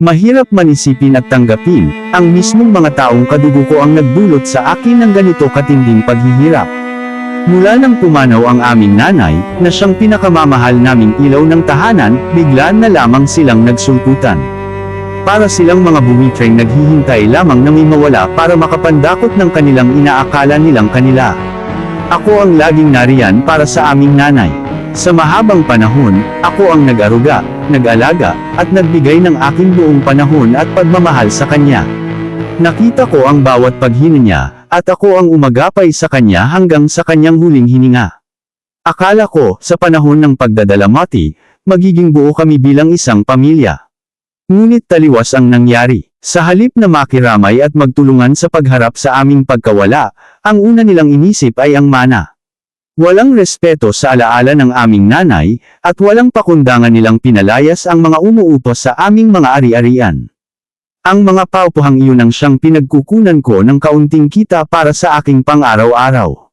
Mahirap manisipin at tanggapin, ang mismong mga taong kadugo ko ang nagdulot sa akin ng ganito katinding paghihirap. Mula nang pumanaw ang aming nanay, na siyang pinakamamahal naming ilaw ng tahanan, bigla na lamang silang nagsulputan. Para silang mga bumitreng naghihintay lamang na may mawala para makapandakot ng kanilang inaakala nilang kanila. Ako ang laging nariyan para sa aming nanay. Sa mahabang panahon, ako ang nag-aruga, nag-alaga, at nagbigay ng aking buong panahon at pagmamahal sa kanya. Nakita ko ang bawat paghina niya, at ako ang umagapay sa kanya hanggang sa kanyang huling hininga. Akala ko, sa panahon ng pagdadalamati, magiging buo kami bilang isang pamilya. Ngunit taliwas ang nangyari. Sa halip na makiramay at magtulungan sa pagharap sa aming pagkawala, ang una nilang inisip ay ang mana. Walang respeto sa alaala ng aming nanay, at walang pakundangan nilang pinalayas ang mga umuupos sa aming mga ari-arian. Ang mga paupuhang iyon ang siyang pinagkukunan ko ng kaunting kita para sa aking pang-araw-araw.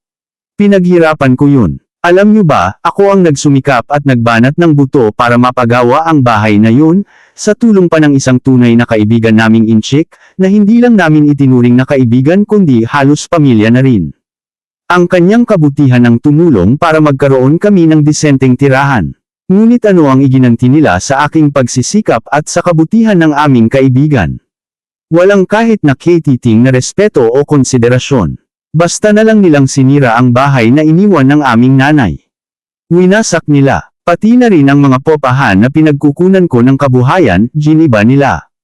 Pinaghirapan ko yun. Alam niyo ba, ako ang nagsumikap at nagbanat ng buto para mapagawa ang bahay na yun, sa tulong pa ng isang tunay na kaibigan naming inchik, na hindi lang namin itinuring na kaibigan kundi halos pamilya na rin. Ang kanyang kabutihan ang tumulong para magkaroon kami ng disenteng tirahan. Ngunit ano ang iginanti nila sa aking pagsisikap at sa kabutihan ng aming kaibigan? Walang kahit na katiting na respeto o konsiderasyon. Basta na lang nilang sinira ang bahay na iniwan ng aming nanay. Winasak nila, pati na rin ang mga popahan na pinagkukunan ko ng kabuhayan, giniba nila.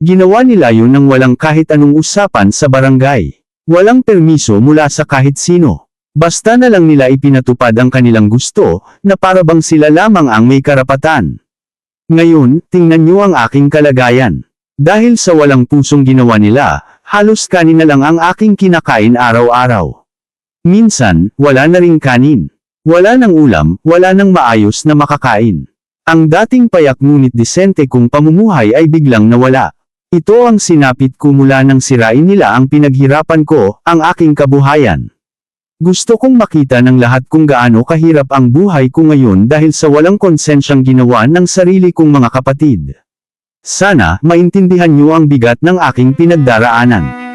Ginawa nila yun ng walang kahit anong usapan sa barangay. Walang permiso mula sa kahit sino. Basta na lang nila ipinatupad ang kanilang gusto, na para bang sila lamang ang may karapatan. Ngayon, tingnan niyo ang aking kalagayan. Dahil sa walang pusong ginawa nila, halos kanin na lang ang aking kinakain araw-araw. Minsan, wala na ring kanin. Wala ng ulam, wala ng maayos na makakain. Ang dating payak ngunit disente kong pamumuhay ay biglang nawala. Ito ang sinapit ko mula nang sirain nila ang pinaghirapan ko, ang aking kabuhayan. Gusto kong makita ng lahat kung gaano kahirap ang buhay ko ngayon dahil sa walang konsensyang ginawa ng sarili kong mga kapatid. Sana, maintindihan niyo ang bigat ng aking pinagdaraanan.